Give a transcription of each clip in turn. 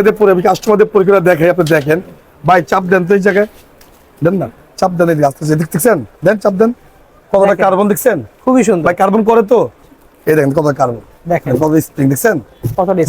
এদের পরে আমি কাস্টমারদের পরীক্ষা দেখাই আপনি দেখেন। ভাই চাপ দেন তো এই জায়গায়। দেন না? চাপ দেন এই আসতেছে। দেখতেছেন দেন চাপ দেন। কতটা কার্বন দেখছেন? খুবই সুন্দর। ভাই কার্বন করে তো? এই দেখেন কত কার্বন দেখেন। কত স্প্রিং দেখছেন?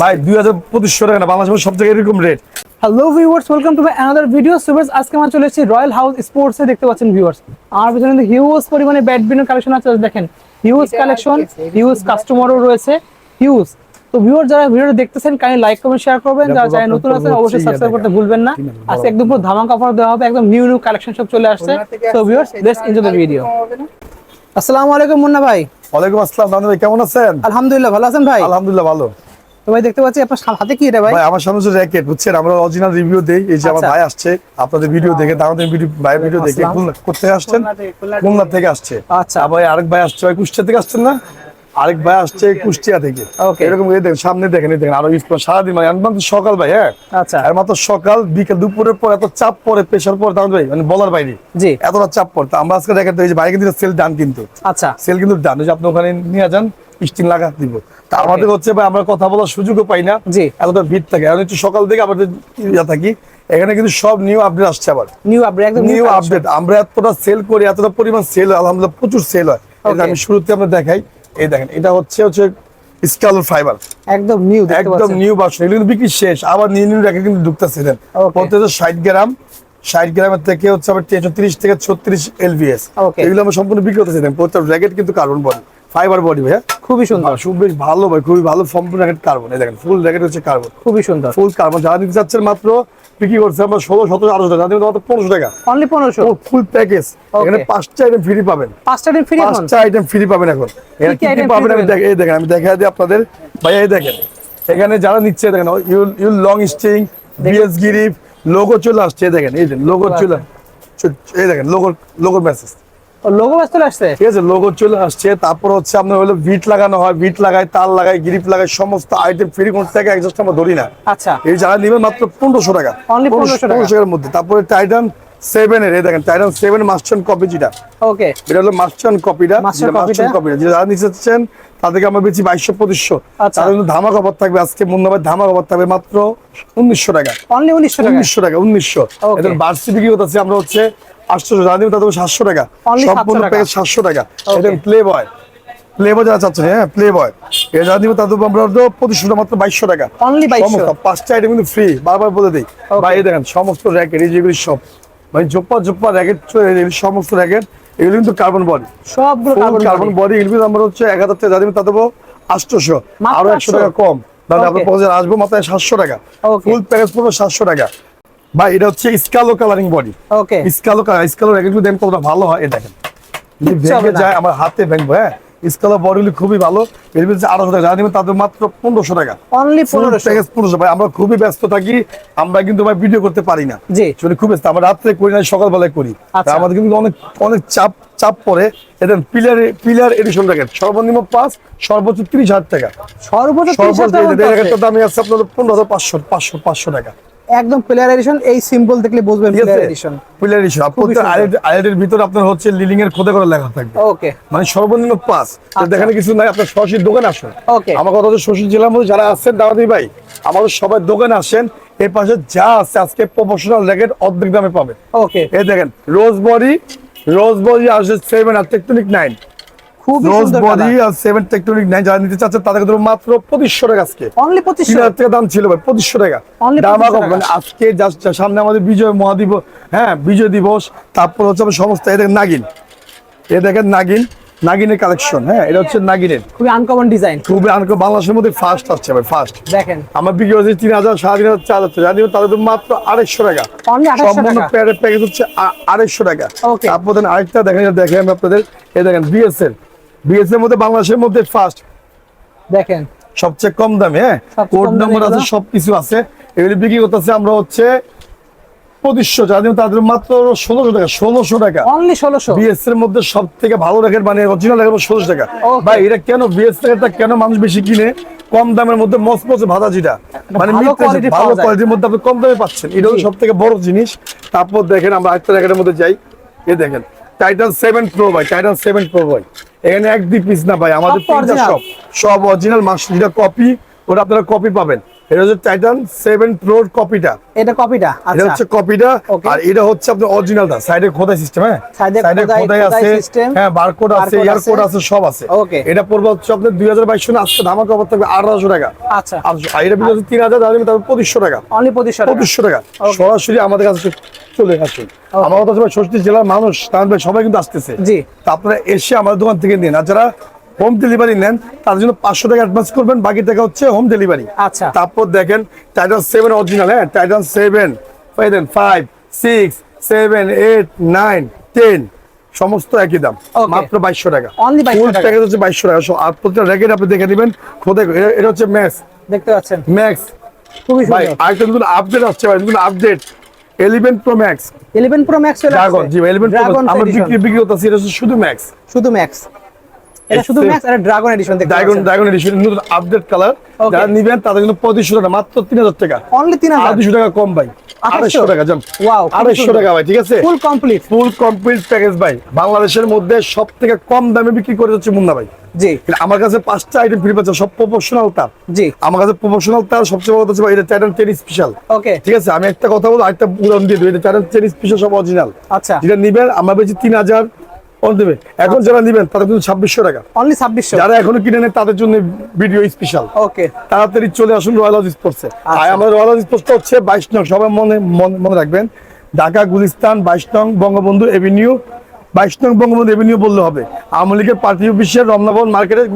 ভাই দুই হাজার পঁচিশশো টাকা না বাংলাদেশের সব জায়গায় এরকম rate hello viewers welcome to my another video আজকে আমরা চলে এসেছি রয়্যাল হাউস স্পোর্টসে দেখতে পাচ্ছেন ভিউয়ার্স আমার পিছনে হিউজ পরিমাণে ব্যাডমিন্টন কালেকশন আছে দেখেন। হিউজ কালেকশন হিউজ কাস্টমারও রয়েছে। হিউজ তো ভিউয়ার যারা ভিডিওটা দেখতেছেন কাইন্ডলি লাইক কমেন্ট শেয়ার করবেন। যারা যারা নতুন আছেন অবশ্যই সাবস্ক্রাইব করতে ভুলবেন না। আজকে একদম পুরো ধামাকা অফার দেওয়া হবে একদম নিউ নিউ কালেকশন সব চলে আসছে। So viewers let's enjoy the video আসসালামু আলাইকুম মুন্না ভাই। ওয়ালাইকুম আসসালাম নানু ভাই কেমন আছেন? আলহামদুলিল্লাহ ভালো আছেন ভাই? আলহামদুলিল্লাহ ভালো। তো ভাই দেখতে পাচ্ছি আপনার হাতে কি এটা ভাই? ভাই আমার সামনে যে র্যাকেট বুঝছেন? আমরা অরিজিনাল রিভিউ দেই এই যে আমার আচ্ছা। ভাই আসছে আপনাদের ভিডিও দেখে আমাদের ভিডিও ভাই ভিডিও দেখে। খুলনা কোথায় আসছেন? খুলনা থেকে আসছে। আচ্ছা। আবার আরেক ভাই আসছে ভাই কুষ্টিয়া থেকে আসছেন না? আরেক ভাই আসছে কুষ্টিয়া থেকে। এরকম দেখেন সামনে দেখেন দেখেন আরও সারাদিন মানে আমি মাত্র সকাল ভাই হ্যাঁ? আচ্ছা। আর মাত্র সকাল বিকেল দুপুরের পর এত চাপ পরে প্রেশার পরে তাহলে ভাই মানে বলার বাইরে। জি। এতটা চাপ পড়তো আমরা আজকে দেখেন তো এই যে ভাই কিন্তু সেল ডান কিন্তু। আচ্ছা। সেল কিন্তু ডান যে আপনি ওখানে নিয়ে যান স্টিং লাগা দিব। তা আমাদের হচ্ছে ভাই আমরা কথা বলার সুযোগও পাই না। এতটা ভিড় থাকে। এখন একটু সকাল থেকে আমাদের ইয়া থাকি। এখানে কিন্তু সব নিউ আপডেট আসছে আবার। নিউ আপডেট একদম নিউ আপডেট আমরা এতটা সেল করি এতটা পরিমাণ সেল হয়। আলহামদুলিল্লাহ প্রচুর সেল হয়। আমি শুরুতে আমরা দেখাই। এই দেখেন এটা হচ্ছে হচ্ছে স্কালোর ফাইবার একদম নিউ একদম নিউ ভার্সন এগুলো কিন্তু বিক্রি শেষ। আবার নিউ নিউ রেখে কিন্তু Okay. প্রত্যেক ষাট গ্রাম ষাট গ্রামের থেকে হচ্ছে আবার চৌত্রিশ থেকে ছত্রিশ এলভিএস এগুলো আমরা সম্পূর্ণ বিক্রি করতেছিলেন প্রত্যেক র্যাকেট কিন্তু কার্বন বডি ফাইবার বডি ভাইয়া। খুবই সুন্দর। খুব বেশ ভালো ভাই খুবই ভালো সম্পূর্ণ র্যাকেট কার্বন এই দেখেন ফুল র্যাকেট হচ্ছে কার্বন খুবই সুন্দর। ফুল কার্বন যারা নিতে চাচ্ছেন মাত্র বিক্রি করছে আমরা ষোলো সতেরো আঠারোশো টাকা। মাত্র পনেরোশো টাকা। অনলি পনেরোশো? ফুল প্যাকেজ এখানে পাঁচটা আইটেম ফ্রি পাবেন। পাঁচটা আইটেম ফ্রি পাঁচটা আইটেম ফ্রি পাবেন এখন। এখানে পাবেন আমি? এই দেখেন আমি দেখা দিই আপনাদের। ভাই এই দেখেন। এখানে যারা নিচ্ছে দেখেন ইউল ইউল long string BS grip logo চলে আসছে দেখেন এই যে লোগো চলে এই দেখেন লোগোর লোগোর মেসেজ লোগো চলে আসছে? ঠিক আছে লোগো চলে আসছে। তারপর হচ্ছে আপনার হলো বিট লাগানো হয় বিট লাগায় তার লাগায় গ্রিপ লাগায় সমস্ত আইটেম ফ্রি কোন থেকে একজাস্ট আমরা ধরি না। আচ্ছা। এই যারা নেবেন মাত্র পনেরোশো টাকা। Only 1500 টাকা। পনেরোশো টাকার মধ্যে। তারপরে টাইটান সেভেন এর দেখেন টাইটান সেভেন মাস্টার কপি যেটা। ওকে এটা হলো মাস্টার কপিটা Master যেটা copy টা? মাস্টার কপিটা যারা নিতে চাচ্ছেন তাদেরকে আমরা বেশি বাইশশো পঁচিশশো। আচ্ছা। তাদের কিন্তু ধামা কভার থাকবে। আজকে মুন্নাবাই ধামা কভার থাকবে মাত্র উনিশশো টাকা। অনলি উনিশশো টাকা? উনিশশো টাকা উনিশশো। Okay. বার্ষিক বিক্রি করতেছি আমরা হচ্ছে আটশোশো যারা নিবে তাদের সাতশো টাকা। সম্পূর্ণ প্যাকেজ সাতশো টাকা. এদের প্লে বয় প্লে বয় যারা চাচ্ছেন হ্যাঁ প্লে বয় এ যারা নিবে তাদের আমরা তো পঁচিশশো মাত্র বাইশশো টাকা। Only 2200 সমস্ত পাঁচটা আইটেম কিন্তু ফ্রি বারবার বলে দিই। Okay. ভাই দেখেন সমস্ত র্যাকেট এই যেগুলি সব। মানে জোপ্পা জোপ্পা র্যাকেট সমস্ত র্যাকেট এগুলো কিন্তু কার্বন বডি সবগুলো কার্বন বডি এগুলো কিন্তু আমরা হচ্ছে এক হাজার টাকা তাদের আটশোশো। মাত্র আরও একশো টাকা কম। তাহলে. আপনার আসব মাত্র সাতশো টাকা। ফুল প্যাকেজ পুরো সাতশো টাকা। ভাই এটা হচ্ছে স্কালো কালারিং বডি ওকে স্কালো স্কালো র্যাকেট দেন কতটা ভালো হয় এই দেখেন। ভেঙে যায় আমার হাতে ভেঙবো হ্যাঁ? স্কালো বডিগুলি খুবই ভালো। এর ভিতরে আড়াইশো টাকা যারা তাদের মাত্র পনেরোশো টাকা। অনলি পনেরোশো। ভাই আমরা খুবই ব্যস্ত থাকি। আমরা কিন্তু ভাই ভিডিও করতে পারি না। জি। আসলে খুব ব্যস্ত। আমরা রাত্রে করি না সকালবেলায় করি। আচ্ছা। আমাদের কিন্তু অনেক অনেক চাপ চাপ পড়ে। এদের পিলার পিলার এডিশন র্যাকেট সর্বনিম্ন পাঁচ সর্বোচ্চ ত্রিশ হাজার টাকা। সর্বোচ্চ সর্বোচ্চ দামই আছে আপনার পনেরো হাজার পাঁচশো পাঁচশো পাঁচশো টাকা। একদম প্লেয়ার এডিশন এই সিম্বল দেখলে বুঝবেন প্লেয়ার এডিশন পিলার এডিশন ভিতরে আপনার হচ্ছে লিলিং এর খোদা করে লেখা থাকবে। ওকে মানে সর্বনিম্ন তো আচ্ছা। দেখানে কিছু নাই আপনার সরাসরি দোকানে আসুন। Okay. আমার কথা হচ্ছে শ্বশুর জেলার মধ্যে যারা আছেন দাওয়াতি ভাই আমাদের সবাই দোকানে আসেন এই পাশে যা আছে আজকে প্রফেশনাল র্যাকেট অর্ধেক দামে পাবে ওকে এই দেখেন রোজ বডি রোজ বডি আসছে সেভেন আর টেকটনিক নাইন খুবই সুন্দর বডি আর সেভেন টেকটনিক নাইন যারা নিতে চাচ্ছেন তাদেরকে ধরুন মাত্র পঁচিশশো টাকা আজকে। অনলি তিন পঁচিশশো। হাজার টাকা দাম ছিল ভাই পঁচিশশো টাকা। দাম 2500 এখন টাকা। মানে আজকে just সামনে আমাদের বিজয় মহাদিবস হ্যাঁ বিজয় দিবস তারপর হচ্ছে আমার সমস্ত এই দেখেন নাগিন। এ দেখেন নাগিন নাগিনের কালেকশন হ্যাঁ এটা হচ্ছে নাগিনের। খুবই আনকমন ডিজাইন বাংলাদেশের মধ্যে ফার্স্ট আসছে ভাই ফার্স্ট দেখেন। আমার বিক্রি হচ্ছে তিন হাজার সাড়ে তিন হাজার চার হাজার জানি তাদের তো মাত্র আড়াইশো টাকা। Only 2800 সম্পূর্ণ প্যাকেজ হচ্ছে আড়াইশো টাকা. তারপর আরেকটা দেখেন দেখেন আমি আপনাদের দেখেন বিএসএল বিএসএল এর মধ্যে বাংলাদেশের মধ্যে ফার্স্ট দেখেন। সবচেয়ে কম দামে হ্যাঁ? কোড নম্বর আছে? সবকিছু আছে। এগুলি বিক্রি করতেছে আমরা হচ্ছে পঁচিশশো যাদের তাদের মাত্র ষোলোশো টাকা ষোলোশো টাকা। অনলি ষোলোশো। বিএস এর মধ্যে সব থেকে ভালো র্যাকেট মানে অরিজিনাল ষোলোশো টাকা. ভাই এটা কেন বিএস র্যাকেটটা কেন মানুষ বেশি কিনে? কম দামের মধ্যে মসমসে ভাজা যেটা। মানে ভালো। কোয়ালিটির মধ্যে আপনি কম দামে পাচ্ছেন। এটা হলো সব থেকে বড় জিনিস। তারপর দেখেন আমরা আরেকটা র্যাকেটের মধ্যে যাই। এ দেখেন টাইটান সেভেন প্রো ভাই টাইটান সেভেন প্রো ভাই। এখানে এক দুই পিস না ভাই আমাদের সব সব অরিজিনাল মাস যেটা কপি ওটা আপনারা কপি পাবেন। এটা হচ্ছে টাইটান সেভেন প্রোর কপিটা এটা কপিটা এটা আচ্ছা। হচ্ছে কপিটা আর এটা হচ্ছে আপনার অরিজিনালটা সাইডে খোদাই সিস্টেম হ্যাঁ? সাইডে খোদাই- আছে হ্যাঁ বারকোড আছে ইয়ার কোড আছে। সব আছে. এটা পড়বে হচ্ছে আপনার দুই হাজার বাইশ সনে আজকে ধামাকা থাকবে আঠারোশো টাকা। আচ্ছা। আর এটা বিক্রি হচ্ছে তিন হাজার তাহলে তারপর পঁচিশশো টাকা। অনলি পঁচিশশো টাকা। পঁচিশশো টাকা। সরাসরি আমাদের কাছে চলে আসুন। আমার কথা হচ্ছে জেলার মানুষ সবাই কিন্তু আসতেছে। জি। তা আপনারা এসে আমাদের দোকান থেকে নিন। আর যারা হোম ডেলিভারি নেন তার জন্য পাঁচশো টাকা অ্যাডভান্স করবেন বাকি টাকা হচ্ছে হোম ডেলিভারি আচ্ছা। তারপর দেখেন টাইটান সেভেন অরিজিনাল হ্যাঁ Titan seven five six seven eight nine ten সমস্ত একই দাম মাত্র বাইশশো টাকা। Only 2200 ফুল। প্যাকেজ হচ্ছে বাইশশো টাকা। আর প্রতিটা র্যাকেট আপনি দেখে নেবেন খোদে এটা হচ্ছে ম্যাক্স দেখতে পাচ্ছেন। ম্যাক্স খুবই ভাই আরেকটা নতুন আপডেট আসছে ভাই নতুন update eleven pro max eleven pro max চলে ড্রাগন আসছে জি ভাই এলিভেন প্রো ড্রাগন আমরা বিক্রি বিক্রি করতেছি এটা শুধু ম্যাক্স শুধু ম্যাক্স এটা শুধু ম্যাক্স আর ড্রাগন এডিশন দেখতে ড্রাগন ড্রাগন এডিশন নতুন আপডেট কালার যারা নিবেন তাদের জন্য পঁচিশশো টাকা মাত্র তিন হাজার টাকা। অনলি তিন আর হাজার দুশো টাকা কম ভাই। আড়াইশো টাকা যান Wow, খুবই আড়াইশো সুন্দর। টাকা ভাই ঠিক আছে? Full complete full complete package ভাই। বাংলাদেশের মধ্যে সব থেকে কম দামে বিক্রি করে যাচ্ছে মুন্না ভাই। জি। আমার কাছে পাঁচটা আইটেম ফ্রি পাচ্ছে সব প্রফেশনাল তার জি। আমার কাছে প্রফেশনাল তার সবচেয়ে বড় হচ্ছে এটা টাইটান টেন স্পেশাল ওকে ঠিক আছে? আমি একটা কথা বলব আরেকটা উদাহরণ দিয়ে দেবো এটা টাইটান টেন স্পেশাল সব অরিজিনাল আচ্ছা। যেটা নিবেন আমরা বেশি তিন হাজার কম দেবে। এখন যারা নেবেন তাদের জন্য ছাব্বিশশো টাকা। অনলি ছাব্বিশশো? যারা এখনও কিনে নেন তাদের জন্য ভিডিও স্পেশাল ওকে তাড়াতাড়ি চলে আসুন রয়্যাল হাউস স্পোর্টসে আর আমাদের রয়্যাল হাউস স্পোর্টসটা হচ্ছে বাইশ নং সবাই মনে মনে- রাখবেন। ঢাকা গুলিস্তান বাইশ নং বঙ্গবন্ধু এভিনিউ বাইশ নং বঙ্গবন্ধু এভিনিউ বললে হবে। আওয়ামী লীগের পার্টি অফিসের রমনাভবন মার্কেটের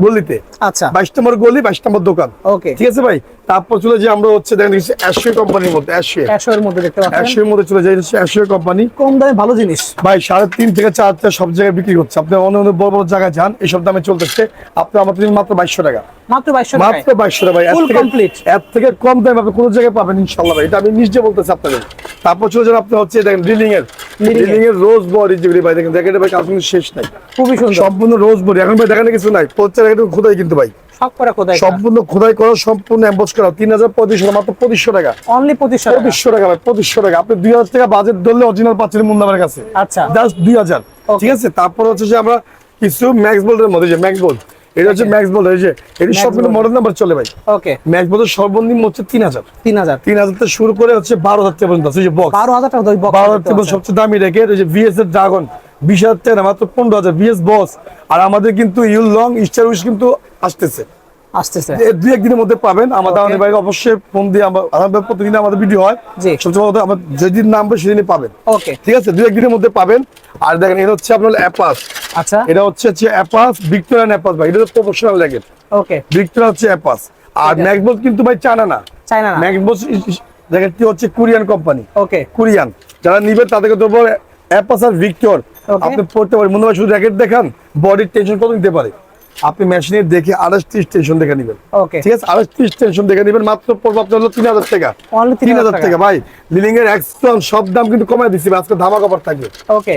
গলিতে। আচ্ছা। বাইশ নম্বর গলি বাইশ নম্বর দোকান। ওকে। ঠিক আছে ভাই? তারপর চলে যে আমরা হচ্ছে দেখেন অ্যাশিয়া কোম্পানির মধ্যে একশো মধ্যে দেখতে পাচ্ছেন। অ্যাশিয়ার মধ্যে চলে যায় অ্যাশিয়া কোম্পানি কম দামে ভালো জিনিস। ভাই সাড়ে তিন থেকে চার হাজার সব জায়গায় বিক্রি হচ্ছে। আপনি অন্য অন্য বড় বড় জায়গায় যান এইসব দামে চলতেছে। আপনি আমাদের মাত্র বাইশশো টাকা। মাত্র বাইশশো মাত্র বাইশশো টাকা ভাই। এর থেকে- complete. এর থেকে কম দামে আপনি কোনো জায়গায় পাবেন ইনশাল্লাহ ভাই। এটা আমি নিজে বলতেছি আপনাদের। তারপর চলে যান আপনি হচ্ছে দেখেন ড্রিলিং এর। রোজ বডি যেগুলি ভাই দেখেন দেখেন ভাই কাজ শেষ নাই। খুবই সুন্দর। সম্পূর্ণ রোজ বডি এখন ভাই দেখেন কিছু নাই। প্রচার একটু খোদাই কিন্তু ভাই। সব করে কোথায় সম্পূর্ণ খোদাই করা সম্পূর্ণ এম্বস করা। তিন হাজার পঁচিশশো মাত্র পঁচিশশো টাকা। অনলি পঁচিশশো পঁচিশশো টাকা ভাই পঁচিশশো টাকা। আপনি দুই হাজার টাকা বাজেট ধরলে অরিজিনাল পাচ্ছেন মুন্দামের কাছে। আচ্ছা। জাস্ট দুই হাজার। ঠিক আছে? তারপর হচ্ছে যে আমরা কিছু ম্যাক্স বোল্ডের মধ্যে যে ম্যাক্স বোল্ড এটা হচ্ছে ম্যাক্স বোল্ড এই যে এটি Max সব কিন্তু Bolt। মডেল নাম্বার চলে ভাই। ওকে ম্যাক্স বোল্ডের সর্বনিম্ন হচ্ছে তিন হাজার। তিন হাজার। তিন হাজার থেকে শুরু করে হচ্ছে বারো হাজার টাকা পর্যন্ত আছে যে বক্স বারো হাজার টাকা সবচেয়ে দামি রেখে যে এর ড্রাগন বিশ হাজার টাকা মাত্র পনেরো হাজার বিএস বস। আর আমাদের কিন্তু ইউল লং স্টার উইশ কিন্তু আসতেছে। আসতেছে। দুই একদিনের মধ্যে পাবেন। আমাদের আমাদের অবশ্যই ফোন দিয়ে আমরা আমাদের প্রতিদিন আমাদের ভিডিও হয়। সবচেয়ে আমার যেদিন নামবে সেদিনই পাবেন। ওকে ঠিক আছে? দুই একদিনের মধ্যে পাবেন। আর দেখেন এটা হচ্ছে আপনার অ্যাপাস আচ্ছা। এটা হচ্ছে হচ্ছে অ্যাপাস ভিক্টোরিয়ান অ্যাপাস ভাই। এটা প্রফেশনাল ল্যাগেট ওকে ভিক্টোরিয়া হচ্ছে অ্যাপাস আর ম্যাকবোস কিন্তু ভাই চানা না। চাইনা না। ম্যাকবোস জ্যাকেটটি হচ্ছে? কোরিয়ান কোম্পানি ওকে কোরিয়ান যারা নিবে তাদেরকে দেবো অ্যাপাস আর ভিক্টর. আপনি পড়তে পারেন। মনে হয় শুধু র্যাকেট দেখান বডির টেনশন কত নিতে পারে? আপনি মেশিনে দেখে আড়াইশ ত্রিশ টেনশন দেখে নেবেন। ওকে ঠিক আছে? আড়াইশ ত্রিশ টেনশন দেখে নেবেন মাত্র পড়ব আপনার হলো তিন হাজার টাকা। তিন হাজার 3,000 টাকা। ভাই। লিলিং এর একদম সব দাম কিন্তু কমায় দিচ্ছি আজকে ধামাক অফার থাকবে। ওকে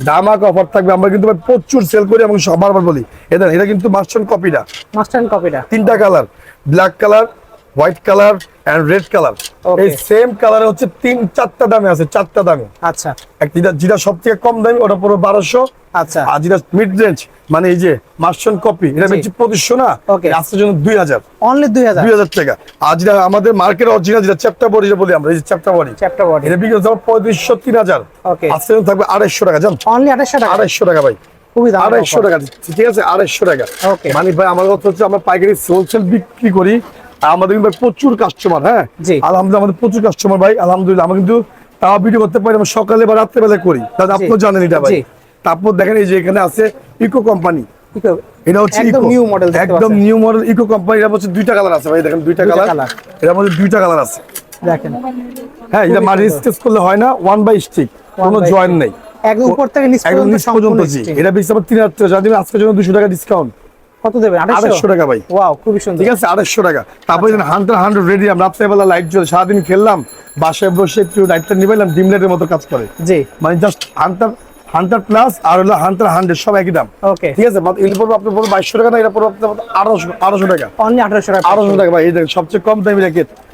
ধামাক অফার থাকবে। আমরা কিন্তু ভাই প্রচুর সেল করি এবং সব বারবার বলি এটা এটা কিন্তু মাস্টার কপিটা মাস্টার কপিটা তিনটা colour black colour white colour and red colour. এই সেম কালারে হচ্ছে তিন চারটা দামে আছে চারটা দামে। আচ্ছা। এক যেটা যেটা সব থেকে কম দামি ওটা পুরো বারোশো। আচ্ছা। আর যেটা মিড রেঞ্জ মানে এই যে মাস্টার কপি এটা। হচ্ছে পঁচিশশো না. আজকের জন্য দুই হাজার। অনলি দুই হাজার? দুই হাজার টাকা। আর যেটা আমাদের মার্কেট অরিজিনাল যেটা চ্যাপ্টার বডি বলি আমরা এই যে চ্যাপ্টার বডি চ্যাপ্টার বডি এটা বিক্রি হচ্ছে পঁয়ত্রিশশো তিন হাজার। Okay. আজকে থাকবে আড়াইশো টাকা জান? অনলি আঠাশশো টাকা? আড়াইশো টাকা ভাই। আড়াইশো টাকা ঠিক আছে আড়াইশো টাকা। মানে ভাই আমার কথা হচ্ছে আমরা পাইকারি হোলসেল বিক্রি করি আমাদের কিন্তু ভাই প্রচুর কাস্টমার হ্যাঁ। আলহামদুলিল্লাহ আমাদের প্রচুর কাস্টমার ভাই আলহামদুলিল্লাহ আমরা কিন্তু তাও ভিডিও করতে পারি আমরা সকালে বা রাত্রে বেলা করি। তাহলে আপনিও জানেন এটা ভাই। তারপর দেখেন এই যে এখানে আছে ইকো কোম্পানি এটা হচ্ছে model দেখতে একদম নিউ মডেল ইকো কোম্পানি এটা হচ্ছে দুইটা কালার আছে ভাই দেখেন দুইটা কালার। মধ্যে দুইটা কালার আছে। দেখেন। হ্যাঁ এটা মারি। করলে হয় না ওয়ান বাই স্টিক কোনো by জয়েন্ট নেই। একদম উপর থেকে নিচ পর্যন্ত। এটা তিন হাজার আজকের জন্য দুশো টাকা ডিসকাউন্ট কত দেবেন? আড়াইশো আঠাশশো টাকা ভাই। ওয়াও খুবই সুন্দর। ঠিক আছে আড়াইশো টাকা। তারপরে হান্ড্রেড হান্ড্রেড রেডি আমরা রাত্রেবেলা লাইট জ্বলে সারাদিন খেললাম বাসায় বসে একটু লাইটটা নিবাইলাম ডিম লাইটের মতো কাজ করে। জি। মানে জাস্ট হান্টার হান্টার প্লাস আর হলো হান্টার হান্ড্রেড সব একই দাম। ওকে ঠিক আছে এগুলো পড়বে আপনার পড়বে বাইশশো টাকা না এটা পড়বে আপনার টাকা। অনলি আঠারোশো টাকা আড়াইশো টাকা ভাই এই দেখেন সবচেয়ে কম দামি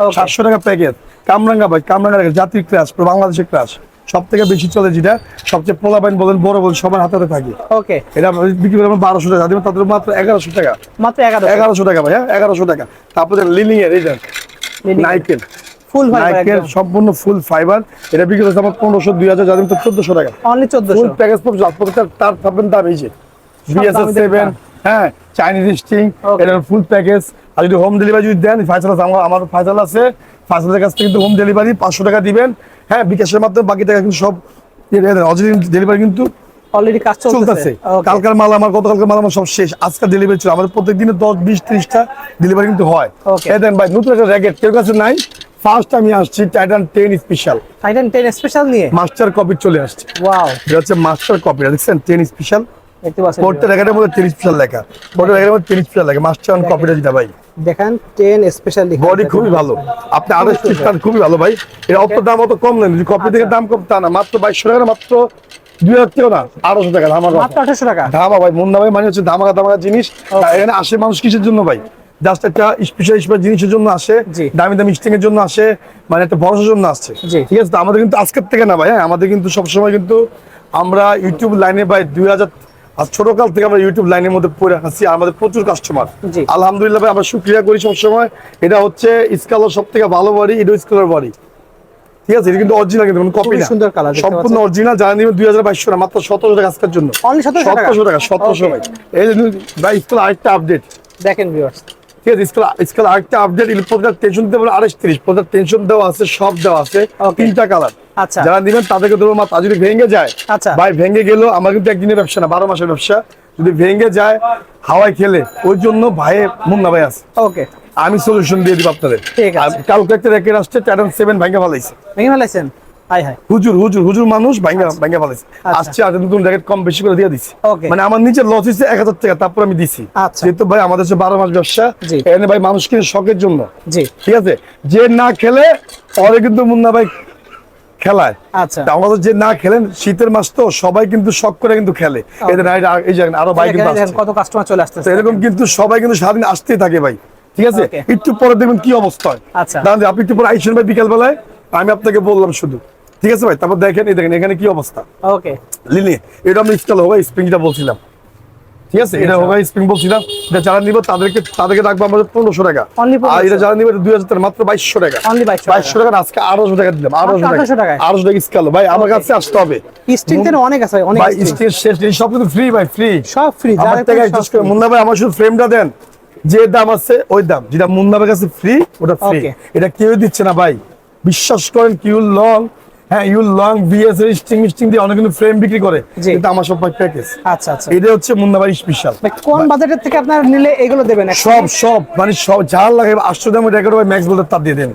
Okay. সাতশো টাকা প্যাকেট কামরাঙ্গা ভাই কামরাঙ্গা জাতির ক্লাস বাংলাদেশের ক্লাস সব থেকে বেশি চলে যেটা সবচেয়ে পোলা বাইন বলেন বড় বলেন সবার হাতে থাকে। ওকে। এটা বিক্রি করে আমরা বারোশো টাকা দিবেন তাদের মাত্র এগারোশো টাকা। মাত্র এগারো এগারোশো টাকা ভাই হ্যাঁ এগারোশো টাকা। তারপরে লিলিং এর নাইকেল। ফুল সম্পূর্ণ ফুল ফাইবার এটা বিক্রি হচ্ছে আমার পনেরোশো দুই হাজার যাদের টাকা। অনলি 1400 ফুল প্যাকেজ পড়ছে তার থাকবেন দাম এই যে। বিএসএস দামি দামি সেভেন হ্যাঁ চাইনিজ স্টিং এটা ফুল প্যাকেজ আর যদি হোম ডেলিভারি যদি দেন ফাইসাল আছে আমার ফাইসাল আছে। ফাইসালের কাছ থেকে কিন্তু হোম ডেলিভারি পাঁচশো টাকা দিবেন। হ্যাঁ বিকাশের মাধ্যমে বাকি টাকা কিন্তু সব ডেলিভারি কিন্তু অলরেডি কাজ চলতেছে। কালকার মাল আমার গতকালকার মাল আমার সব শেষ। আজকাল ডেলিভারি ছিল। আমাদের প্রত্যেক দিনে দশ বিশ ত্রিশটা ডেলিভারি কিন্তু হয়। দেন ভাই নতুন একটা র্যাকেট কেউ কাছে নাই? ফার্স্ট আমি আসছি Titan ten special Titan 10 special নিয়ে? মাস্টার কপি চলে আসছে। ওয়াও এটা হচ্ছে মাস্টার কপি দেখছেন? টেন স্পেশাল প্রত্যেক র্যাকেটের মধ্যে টেন স্পেশাল লেখা। প্রত্যেক মধ্যে টেন লেখা। মাস্টার কপিটা যেটা ভাই। দেখেন 10 স্পেশাল বডি খুবই ভালো। আপনি আরও স্টিকার খুবই ভালো ভাই। এটা অত দাম অত কম নেন যদি কপি থেকে দাম কম তা না। মাত্র বাইশশো টাকা মাত্র দুই হাজার না আড়াইশো টাকা ধামাকা মাত্র 1800 টাকা? ধামা ভাই মুন্না ভাই মানে হচ্ছে ধামাকা ধামাকা জিনিস। এখানে আসে মানুষ কিসের জন্য ভাই? জাস্ট একটা স্পেশাল স্পেশাল জিনিসের জন্য আসে। দামি দামি স্টিং এর জন্য আসে। মানে একটা ভরসার জন্য আসছে। ঠিক আছে? তো আমাদের কিন্তু আজকের থেকে না ভাই হ্যাঁ আমাদের কিন্তু সবসময় কিন্তু আমরা ইউটিউব লাইনে ভাই দুই হাজার আর ছোটকাল থেকে আমরা ইউটিউব লাইনের মধ্যে পড়ে আছি আমাদের প্রচুর কাস্টমার আলহামদুলিল্লাহ ভাই আমরা সুক্রিয়া করি সবসময়। এটা হচ্ছে স্কালার সব থেকে ভালো বাড়ি এটা স্কালার বাড়ি ঠিক আছে? এটা কিন্তু অরিজিনাল কিন্তু কোনো কপি খুবই না। সুন্দর colour সম্পূর্ণ অরিজিনাল জানা নিবেন দুই হাজার বাইশশো না মাত্র সতেরোশো টাকা আজকের জন্য। অনলি 1700 টাকা? সতেরোশো টাকা সতেরোশো ভাই। এই ভাই স্কুল আরেকটা আপডেট দেখেন ভিউয়ার্স ঠিক আছে স্কুল স্কুল আরেকটা আপডেট টেনশন দিতে পারে আড়াইশ তিরিশ টেনশন দেওয়া আছে সব দেওয়া আছে তিনটা কালার আচ্ছা। যারা দিবেন তাদেরকে দেবো মাত্র আর যদি ভেঙে যায় আচ্ছা। ভাই ভেঙে গেল আমার কিন্তু একদিনের ব্যবসা না বারো মাসের ব্যবসা। যদি ভেঙে যায় হাওয়ায় খেলে ওই জন্য ভাইয়ে মুন্না ভাই আছে। ওকে আমি সলিউশন দিয়ে দিব আপনাদের। ঠিক আছে। কালকে একটা আসছে সেভেন ভেঙে ফেলাইছেন হাই হাই হুজুর হুজুর হুজুর মানুষ ভাঙ্গা ভাঙ্গা ভালাইছে আচ্ছা। আসছে আর নতুন র্যাকেট কম বেশি করে দিয়ে Okay. মানে আমার নিচে লস হয়েছে এক হাজার টাকা তারপর আমি দিছি। আচ্ছা। যেহেতু ভাই আমাদের বারো মাস ব্যবসা এখানে ভাই মানুষ কিনে শখের জন্য। ঠিক আছে? যে না খেলে পরে কিন্তু মুন্না ভাই খেলায়। আচ্ছা। আমাদের যে না খেলেন শীতের মাস তো সবাই কিন্তু শখ করে কিন্তু খেলে। এই যে এই যে- আরও ভাই কিন্তু। কত কাস্টমার চলে এরকম কিন্তু সবাই কিন্তু সারাদিন আসতেই থাকে ভাই। ঠিক আছে? একটু পরে দেখবেন কি অবস্থা আচ্ছা। আপনি একটু পরে আইসেন ভাই বিকাল বেলায় আমি আপনাকে বললাম শুধু। ঠিক আছে ভাই তারপর দেখেন এই দেখেন এখানে কি অবস্থা? ওকে লিলি এটা আমি স্টাইল হবে স্প্রিংটা বলছিলাম। ঠিক আছে? এটা হবে স্প্রিং বলছিলাম। এটা যারা নিব তাদেরকে তাদেরকে রাখব আমাদের পনেরোশো টাকা। আর এটা যারা নিবে দুই হাজার মাত্র বাইশশো টাকা। Only 2200 টাকা। বাইশশো টাকা আজকে আঠারোশো টাকা দিলাম আঠারোশো টাকা। 1800 টাকা স্কেল ভাই আমার কাছে আসতে হবে। স্টিং অনেক আছে অনেক ভাই string। শেষ সব কিন্তু ফ্রি ভাই ফ্রি সব ফ্রি আমার থেকে adjust করে। মুন্না ভাই আমার শুধু ফ্রেমটা দেন। যে দাম আছে ওই দাম। যেটা মুন্না ভাইয়ের কাছে ফ্রি ওটা ফ্রি এটা কেউ দিচ্ছে না ভাই। বিশ্বাস করেন কিউ লং হ্যাঁ ইউ লং এর স্টিং স্টিং দিয়ে অনেক কিন্তু ফ্রেম বিক্রি করে। কিন্তু আমার সব প্যাকেজ আচ্ছা আচ্ছা। এটা হচ্ছে মুন্দাবাড়ি স্পেশাল কোন বাজেটের থেকে আপনার নিলে এগুলো দেবেন? সব সব মানে সব যা লাগে আটশো দামের রেকর্ড ম্যাক্স বলতে তার দিয়ে দেন।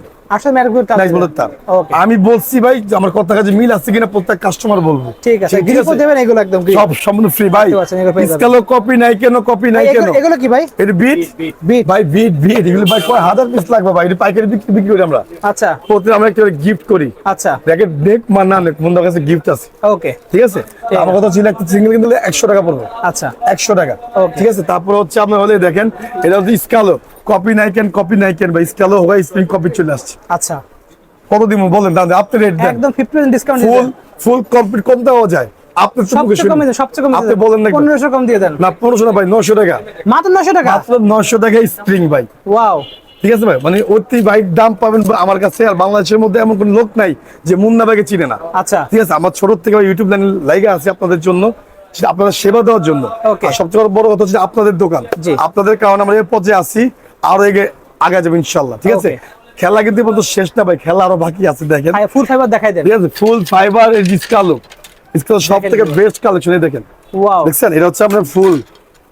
আমি বলছি ভাই আমার কথা কাজে মিল আছে কিনা প্রত্যেক কাস্টমার বলব। ঠিক আছে গ্রিপও দেবেন এগুলো একদম সব সম্পূর্ণ ফ্রি ভাই। দেখতে পাচ্ছেন, এগুলো পেয়ে যাবেন। স্কেলও কপি নাই কেন কপি নাই কেন এগুলো- এগুলো কি ভাই? এটা বিট বিট ভাই বিট বিট এগুলো ভাই কয় হাজার পিস লাগবে ভাই? এটা পাইকারি বিক্রি বিক্রি করি আমরা। আচ্ছা। প্রতি আমরা একটা গিফট করি। আচ্ছা। দেখে দেখ মা না নেক বন্ধুর কাছে গিফট আছে। ওকে ঠিক আছে? আমার কথা ছিল একটা সিঙ্গেল কিন্তু একশো টাকা পড়বে। আচ্ছা। একশো টাকা। Okay. ঠিক আছে? তারপর হচ্ছে আপনার হলে দেখেন এটা হচ্ছে স্কালো কপি নাইকেন কপি নাইকেন বা স্কালো হবে স্প্রিং কপি চলে আসছে। আচ্ছা। কত দিব বলেন দাদা আপনি রেট দেন। একদম 50% ডিসকাউন্ট ফুল ফুল কমপ্লিট কম দেওয়া যায়। আপনি সবচেয়ে কমে। সবচেয়ে কমে আপনি বলেন না 1500 কম দিয়ে দেন। না পনেরোশো না ভাই নশো টাকা। মাত্র 900 টাকা? মাত্র নশো টাকা স্প্রিং ভাই। ওয়াও ঠিক আছে ভাই? মানে অতি ভাই দাম পাবেন আমার কাছে আর বাংলাদেশের মধ্যে এমন কোন লোক নাই যে মুন্না ভাইকে চিনে না। আচ্ছা। ঠিক আছে? আমার ছোট থেকে ইউটিউব লাইন লাইগা আছে আপনাদের জন্য। আপনাদের সেবা দেওয়ার জন্য। সবচেয়ে বড়- বড় কথা হচ্ছে আপনাদের দোকান। আপনাদের কারণে আমরা এই পর্যায়ে আছি। আরও এগে আগে যাব ইনশাল্লাহ ঠিক আছে? খেলা কিন্তু পর্যন্ত শেষ না ভাই খেলা আরও বাকি আছে দেখেন। ফুল ফাইবার দেখাই দেন। ঠিক আছে ফুল ফাইবার এর ডিসকালো ডিসকালো সব থেকে বেস্ট কালেকশন দেখেন। ওয়াও দেখছেন? এটা হচ্ছে আপনার ফুল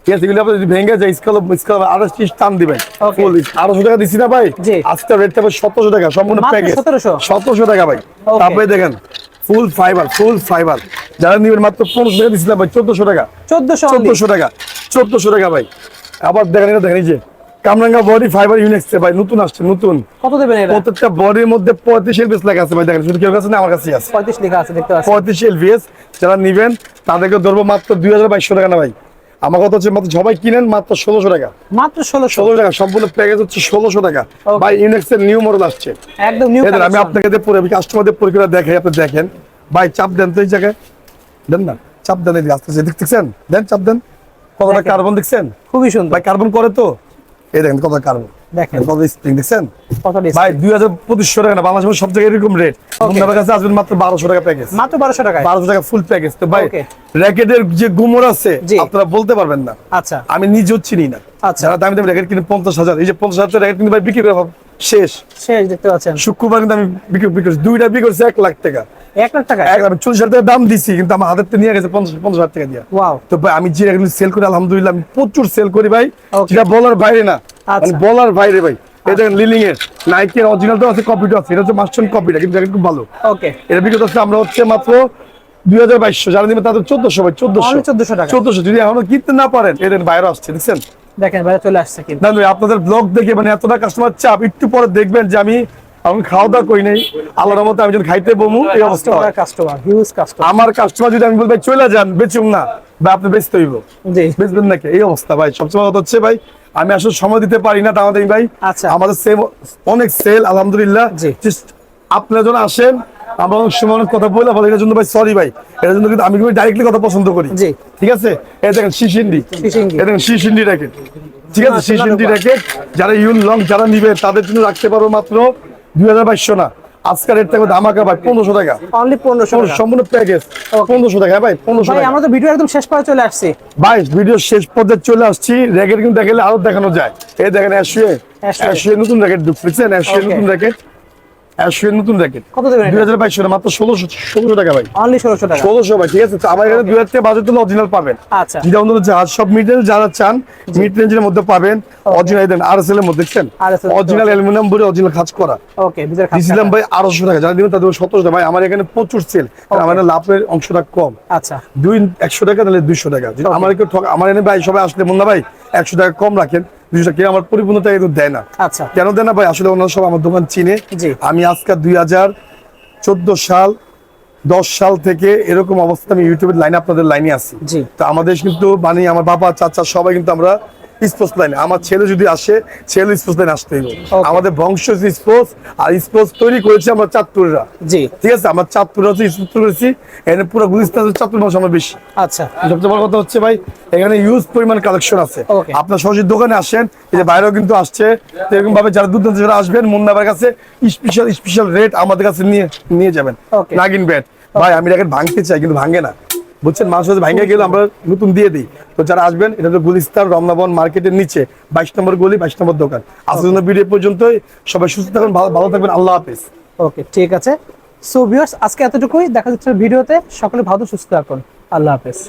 ঠিক আছে এগুলো আপনি যদি ভেঙে যায় স্কালো স্কালো আরও ত্রিশ টান দিবেন. ফুল আড়াইশো টাকা দিছি না ভাই। আজকে রেটটা হবে সতেরোশো টাকা সম্পূর্ণ প্যাকেজ 1700 সতেরোশো? টাকা ভাই। তারপরে দেখেন ফুল ফাইবার ফুল ফাইবার যারা নিবেন মাত্র পনেরোশো টাকা দিছিলাম ভাই চোদ্দশো টাকা। 1400 only। চোদ্দশো টাকা চোদ্দশো টাকা ভাই। আবার দেখেন এটা দেখেন এই যে কামরাঙ্গা বডি ফাইবার ইউনিক্সে ভাই নতুন আসছে নতুন। কত দেবেন এটা? প্রত্যেকটা বডির মধ্যে পঁয়ত্রিশ এলবিএস লেখা আছে ভাই দেখেন শুধু কেউ কাছে না আমার কাছেই আছে। 35 লেখা আছে দেখতে পাচ্ছেন। পঁয়ত্রিশ এলভিএস যারা নিবেন তাদেরকে ধরবো মাত্র দুই হাজার বাইশশো টাকা না ভাই। আমার কথা হচ্ছে মাত্র সবাই কিনেন মাত্র ষোলোশো টাকা। মাত্র 1600 ষোলোশো টাকা সম্পূর্ণ প্যাকেজ হচ্ছে ষোলোশো টাকা। Okay. ভাই ইউনিক্সের নিউ মডেল আসছে। একদম নিউ আমি আপনাকে দিয়ে পরে কাস্টমারদের পরীক্ষা দেখাই আপনি দেখেন। ভাই চাপ দেন তো এই জায়গায়। দেন না চাপ দেন এই আসতেছে দেখতেছেন? দেন চাপ দেন। কতটা কার্বন দেখছেন? খুবই সুন্দর। ভাই কার্বন করে তো। এই দেখেন কত কার্বন। দেখেন। কত স্প্রিং দেখছেন? ভাই দুই হাজার পঁচিশশো টাকা না বাংলাদেশের সব জায়গায় এরকম রেট মুন্নাবার কাছে আসবেন মাত্র বারোশো টাকা প্যাকেজ মাত্র বারোশো টাকায়? বারোশো টাকা ফুল প্যাকেজ তো ভাই র্যাকেটের যে গুমর আছে আপনারা বলতে পারবেন না। আচ্ছা। আমি নিজেও চিনি না। আচ্ছা। দামি দামি র্যাকেট কিনে পঞ্চাশ হাজার এই যে পঞ্চাশ হাজার র্যাকেট কিন্তু ভাই বিক্রি করে ভাব- শেষ। শেষ দেখতে পাচ্ছেন। শুক্রবার কিন্তু আমি বিক্রি বিক্রি দুইটা বিক্রি করছি এক লাখ টাকা। এক লাখ টাকা? এক আমি চল্লিশ হাজার টাকা দাম দিছি কিন্তু আমার হাতের নিয়ে গেছে পঞ্চাশ পঞ্চাশ হাজার টাকা দিয়া। ওয়াও তো ভাই আমি যে সেল করি আলহামদুলিল্লাহ আমি প্রচুর সেল করি ভাই। যেটা বলার বাইরে না। বলার বাইরে ভাই। এটা লিলিং এর নাইকের অরিজিনাল তো আছে কপিটা আছে। এটা হচ্ছে মাস্টার কপিটা কিন্তু র্যাকেট খুব ভালো। ওকে এটা বিক্রি করছে আমরা হচ্ছে মাত্র দুই হাজার বাইশশো। যারা তাদের চোদ্দশো ভাই চোদ্দশো। Only 1400 টাকা। চোদ্দশো। যদি এখনও কিনতে না পারেন এদের বাইরে আসছে দেখছেন? দেখেন বাইরে চলে আসছে কিন্তু। আপনাদের ব্লগ দেখে মানে এতটা কাস্টমার চাপ একটু পরে দেখবেন যে আমি আমি খাওয়া দাওয়া করি নাই। আল্লাহর মতো আমি যখন খাইতে বমু এই অবস্থা। কাস্টমার হিউজ কাস্টমার আমার কাস্টমার যদি আমি বলব চলে যান বেচুম না বা আপনি বেচতে হইব। বেচবেন নাকি? এই অবস্থা ভাই। কথা হচ্ছে ভাই আমি আসলে সময় দিতে পারি না ভাই। আচ্ছা। আমাদের সেম অনেক সেল আলহামদুলিল্লাহ। জি। আপনারা যখন আসেন আমরা অনেক সময় অনেক কথা বলে বলে এটার জন্য ভাই সরি ভাই। এটার জন্য কিন্তু আমি কিন্তু ডাইরেক্টলি কথা পছন্দ করি। জি। ঠিক আছে? এই দেখেন শিশিন্ডি। এই দেখেন শিশিন্ডি র্যাকেট ঠিক আছে? শিশিন্ডি। র্যাকেট যারা ইউন লং যারা নিবে তাদের জন্য রাখতে পারব মাত্র দুই হাজার বাইশশো না। আজকের রেট থাকবে ধামাকা ভাই পনেরোশো টাকা। অনলি পনেরোশো টাকা। সম্পূর্ণ প্যাকেজ পনেরোশো টাকা ভাই পনেরোশো ভাই টাকা। আমরা তো ভিডিও একদম শেষ পর্যন্ত চলে আসছি। ভাই ভিডিও শেষ পর্যায়ে চলে আসছি র্যাকেট কিন্তু দেখালে আরও দেখানো যায়। এই দেখেন অ্যাশুয়ে। অ্যাশুয়ে নতুন র্যাকেট ঢুকছেন অ্যাশুয়ে নতুন র্যাকেট নতুন র্যাকেট। কত দেবেন দুই হাজার বাইশশো মাত্র ষোলোশো ষোলোশো টাকা ভাই। অনলি ষোলোশো টাকা। ষোলোশো ভাই ঠিক আছে? আমার এখানে দুই হাজার টাকা বাজেট অরিজিনাল পাবেন। আচ্ছা। যেটা অন্য সব মিড রেঞ্জ যারা চান মিড রেঞ্জের মধ্যে পাবেন। অরিজিনাল দেন আর এস এল এর মধ্যে দেখছেন? অরিজিনাল অ্যালুমিনিয়াম বলে অরিজিনাল কাজ করা। ওকে দিয়েছিলাম ভাই আড়াইশো টাকা। যারা দিবেন তাদের সতেরোশো ভাই আমার এখানে প্রচুর সেল আমার লাভের অংশটা কম। আচ্ছা। দুই একশো টাকা তাহলে দুইশো টাকা। আমার আমার এনে ভাই সবাই আসলে মুন্না ভাই একশো টাকা কম রাখেন। টাকা কেউ আমার পরিপূর্ণতা কিন্তু দেয় না। আচ্ছা। কেন দেয় না ভাই? আসলে ওনারা সব আমার দোকান চিনে। আমি আজকে দুই হাজার চোদ্দ সাল দশ সাল থেকে এরকম অবস্থা আমি ইউটিউবের লাইনে আপনাদের লাইনে আছি। তো আমাদের কিন্তু মানে আমার বাবা চাচা সবাই কিন্তু আমরা স্পোর্টস লাইনে আমার ছেলে যদি আসে ছেলে স্পোর্টস লাইনে আসতে। হইব আমাদের বংশ স্পোর্টস আর স্পোর্টস তৈরি করেছে আমরা চাঁদপুররা। জি। ঠিক আছে? আমার চাঁদপুর হচ্ছে স্পোর্টস করেছি। এখানে পুরো গুলিস্তান চাঁদপুর মানুষ আমার বেশি। আচ্ছা। সবচেয়ে বড় কথা হচ্ছে ভাই এখানে ইউজ পরিমাণ কালেকশন আছে। আপনার সরাসরি দোকানে আসেন এই যে বাইরেও কিন্তু আসছে। এরকম ভাবে যারা দূর দূরান্ত যারা আসবেন মুন্নাবার কাছে স্পেশাল স্পেশাল রেট আমাদের কাছে নিয়ে নিয়ে যাবেন। নাগিন ব্যাট ভাই আমি র্যাকেট ভাঙতে চাই কিন্তু ভাঙে না। বুঝছেন? হচ্ছে ভাঙে গেলে আমরা নতুন দিয়ে দিই। তো যারা আসবেন, এটা তো গুলিস্তান রমনাবন মার্কেটের নিচে, বাইশ নম্বর গলি, বাইশ নম্বর দোকান। আজকের জন্য ভিডিও পর্যন্তই। সবাই সুস্থ থাকবেন ভালো ভালো থাকবেন। আল্লাহ হাফেজ। ওকে, ঠিক আছে। সো ভিউয়ার্স আজকে এতটুকুই। দেখা যাচ্ছে ভিডিওতে। সকলে ভালো, সুস্থ থাকুন। আল্লাহ হাফেজ।